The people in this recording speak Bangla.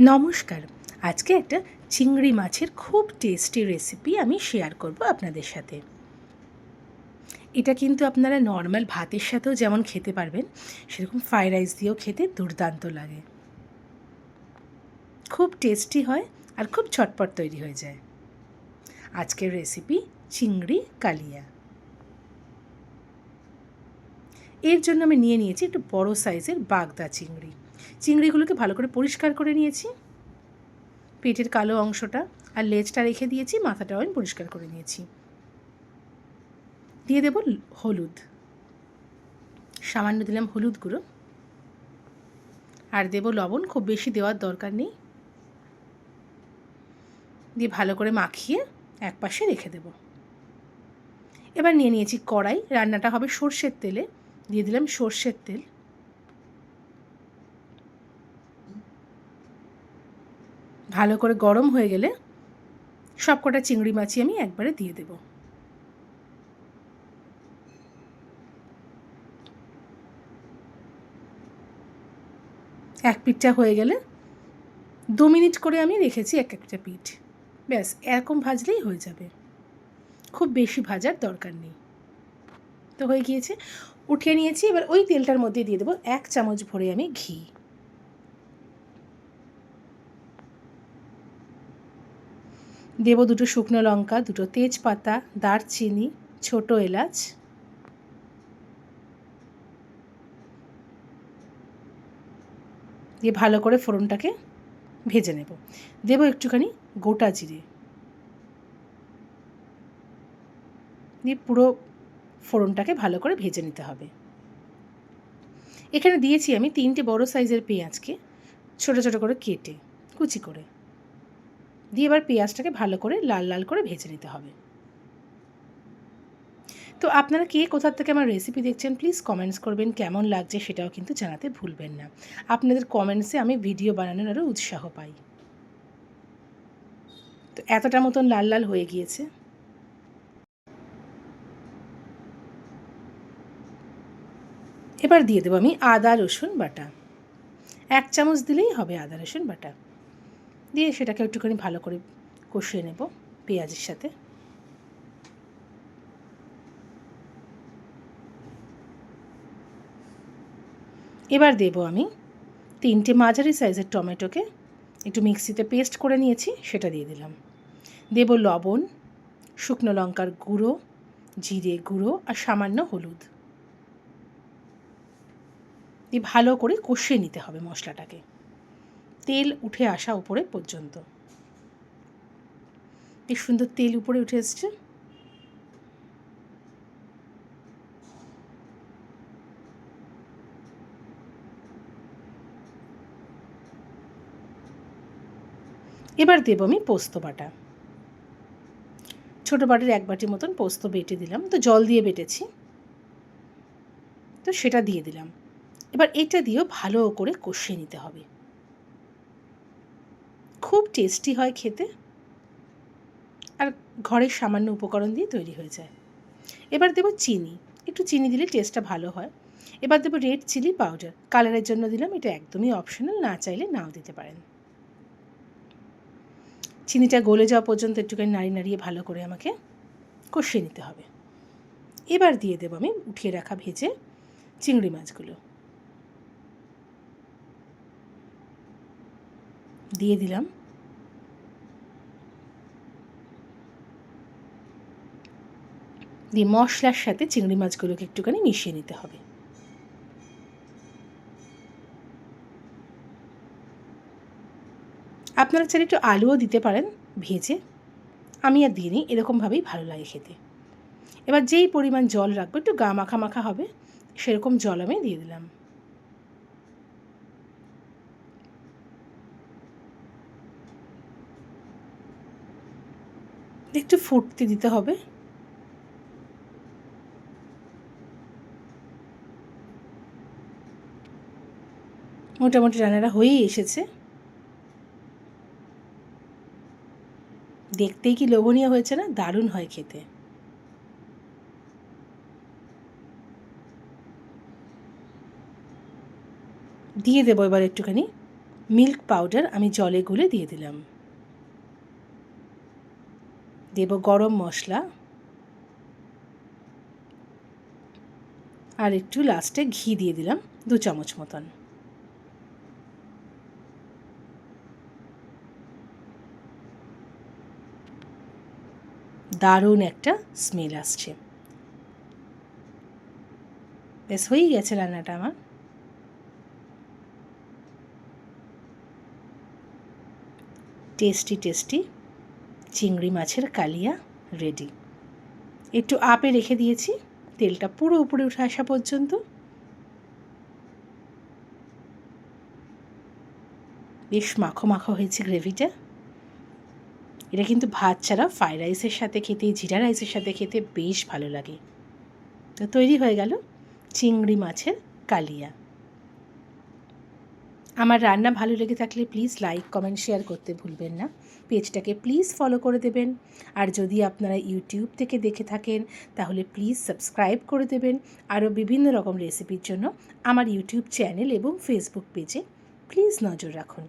নমস্কার। আজকে একটা চিংড়ি মাছের খুব টেস্টি রেসিপি আমি শেয়ার করব আপনাদের সাথে। এটা কিন্তু আপনারা নর্মাল ভাতের সাথেও যেমন খেতে পারবেন, সেরকম ফ্রাইড রাইস দিয়েও খেতে দুর্দান্ত লাগে। খুব টেস্টি হয় আর খুব ছটপট তৈরি হয়ে যায়। আজকের রেসিপি চিংড়ি কালিয়া। এর জন্য আমি নিয়ে নিয়েছি একটু বড় সাইজের বাগদা চিংড়ি। চিংড়িগুলোকে ভালো করে পরিষ্কার করে নিয়েছি। পেটের কালো অংশটা আর লেজটা রেখে দিয়েছি, মাথাটাও আমি পরিষ্কার করে নিয়েছি। দিয়ে দেব হলুদ। সামান্য দিলাম হলুদ গুঁড়ো। আর দেব লবণ, খুব বেশি দেওয়ার দরকার নেই। দিয়ে ভালো করে মাখিয়ে এক পাশে রেখে দেব। এবার নিয়ে নিয়েছি কড়াই, রান্নাটা হবে সর্ষের তেলে। দিয়ে দিলাম সর্ষের তেল। ভালো করে গরম হয়ে গেলে সব কটা চিংড়ি মাছই আমি একবারে দিয়ে দেব। এক পিঠটা হয়ে গেলে দু মিনিট করে আমি রেখেছি এক একটা পিঠ। ব্যাস, এরকম ভাজলেই হয়ে যাবে। খুব বেশি ভাজার দরকার নেই। তো হয়ে গিয়েছে, উঠিয়ে নিয়েছি। এবার ওই তেলটার মধ্যে দিয়ে দেবো এক চামচ ভরে আমি ঘি। দেব দুটো শুকনো লঙ্কা, দুটো তেজপাতা, দারচিনি, ছোট এলাচ। দিয়ে ভালো করে ফোড়নটাকে ভেজে নেব। দেব একটুখানি গোটা জিরে। দিয়ে পুরো ফোড়নটাকে ভালো করে ভেজে নিতে হবে। এখানে দিয়েছি আমি তিনটে বড় সাইজের পেঁয়াজকে, ছোট ছোট করে কেটে, কুচি করে। দিয়ে এবার পেঁয়াজটাকে ভালো করে লাল লাল করে ভেজে নিতে হবে। তো আপনারা কে কোথার থেকে আমার রেসিপি দেখছেন প্লিজ কমেন্টস করবেন, কেমন লাগছে সেটাও কিন্তু জানাতে ভুলবেন না। আপনাদের কমেন্টসে আমি ভিডিও বানানোর আরও উৎসাহ পাই। তো এতটা মতন লাল লাল হয়ে গিয়েছে। এবার দিয়ে দেবো আমি আদা রসুন বাটা। এক চামচ দিলেই হবে আদা রসুন বাটা। দিয়ে সেটাকে একটুখানি ভালো করে কষিয়ে নেব পেঁয়াজের সাথে। এবার দেব আমি তিনটে মাঝারি সাইজের টমেটোকে। একটু মিক্সিতে পেস্ট করে নিয়েছি, সেটা দিয়ে দিলাম। দেব লবণ, শুকনো লঙ্কার গুঁড়ো, জিরে গুঁড়ো আর সামান্য হলুদ। দিয়ে ভালো করে কষিয়ে নিতে হবে মশলাটাকে। তেল উঠে আসা উপরে পর্যন্ত। বেশ সুন্দর তেল উপরে উঠে এসছে। এবার দেব আমি পোস্ত বাটা। ছোটো বাটির এক বাটির মতন পোস্ত বেটে দিলাম। তো জল দিয়ে বেটেছি। তো সেটা দিয়ে দিলাম। এবার এটা দিয়েও ভালো করে কষিয়ে নিতে হবে। খুব টেস্টি হয় খেতে। আর ঘরের সামান্য উপকরণ দিয়ে তৈরি হয়ে যায়। এবার দেবো চিনি। একটু চিনি দিলে টেস্টটা ভালো হয়। এবার দেবো রেড চিলি পাউডার কালারের জন্য দিলাম এটা একদমই অপশনাল না চাইলে নাও দিতে পারেন। চিনিটা গলে যাওয়া পর্যন্ত একটুখানি নাড়িয়ে নাড়িয়ে ভালো করে আমাকে কষিয়ে নিতে হবে। এবার দিয়ে দেবো আমি উঠিয়ে রাখা ভেজে চিংড়ি মাছগুলো। দিয়ে দিলাম। দিয়ে মশলার সাথে চিংড়ি মাছগুলোকে একটুখানি মিশিয়ে নিতে হবে। আপনারা চাইলে একটু আলুও দিতে পারেন ভেজে। আমি আর দিইনি, এরকমভাবেই ভালো লাগে খেতে। এবার যেই পরিমাণ জল রাখব, একটু গা মাখা মাখা হবে, সেরকম জল আমি দিয়ে দিলাম। একটু ফুটতে দিতে হবে। মোটামুটি রান্নাটা হয়েই এসেছে। দেখতেই কি লোভনীয় হয়েছে না? দারুণ হয় খেতে। দিয়ে দেবো এবার একটুখানি। মিল্ক পাউডার আমি জলে গুলে দিয়ে দিলাম। দেব গরম মশলা। আর একটু লাস্টে ঘি দিয়ে দিলাম, দু চামচ মতন। দারুণ একটা স্মেল আসছে। বেশ হয়েই গেছে রান্নাটা আমার। টেস্টি টেস্টি চিংড়ি মাছের কালিয়া রেডি একটু আপে রেখে দিয়েছি, তেলটা পুরো উপরে উঠে আসা পর্যন্ত। বেশ মাখো মাখো হয়েছে গ্রেভিটা এটা কিন্তু ভাত ছাড়া ফ্রাইড রাইসের সাথে খেতে, জিরা রাইসের সাথে খেতে বেশ ভালো লাগে। তো তৈরি হয়ে গেল চিংড়ি মাছের কালিয়া। আমার রান্না ভালো লেগে থাকলে প্লিজ লাইক কমেন্ট শেয়ার করতে ভুলবেন না। পেজটাকে প্লিজ ফলো করে দেবেন। আর যদি আপনারা ইউটিউব থেকে দেখে থাকেন, তাহলে প্লিজ সাবস্ক্রাইব করে দেবেন। আরও বিভিন্ন রকম রেসিপির জন্য আমার ইউটিউব চ্যানেল এবং ফেসবুক পেজে প্লিজ নজর রাখুন।